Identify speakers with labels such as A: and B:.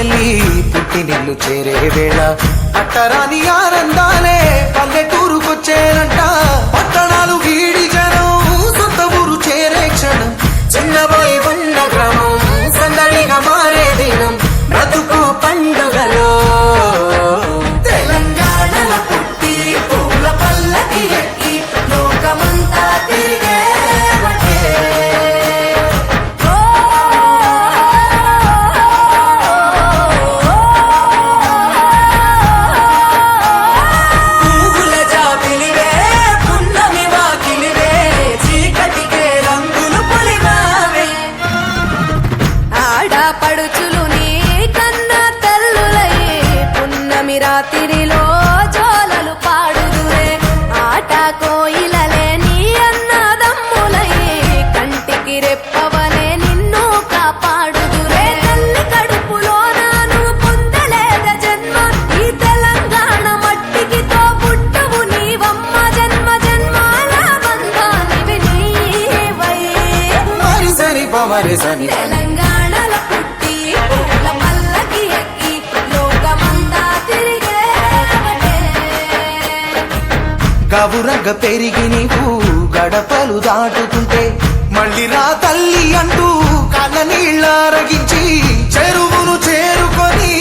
A: చెల్లి పుట్టి నిల్లు చేరే వేళ. అట్టరాని ఆనందాలే పల్లెటూరు పున్నమి
B: రాత్రిలో జోలలు పాడుదురే ఆట కోయిలలే నీ అన్నదమ్ములై కంటికి రెప్పవలే నిన్ను కాపాడుదురే. తల్లి కడుపులో నాను పొందలేద జన్మ ఈ తెలంగాణ మట్టికి తో పుట్టవు నీవమ్మ జన్మ జన్మాల బంధానివి నీవై.
A: మరి సరి పమరి సని గవురగ పెరిగి నీవు గడపలు దాటుతుంటే మళ్ళీ రా తల్లి అంటూ కళ్ళ నీళ్ళ చెరువును చేరుకొని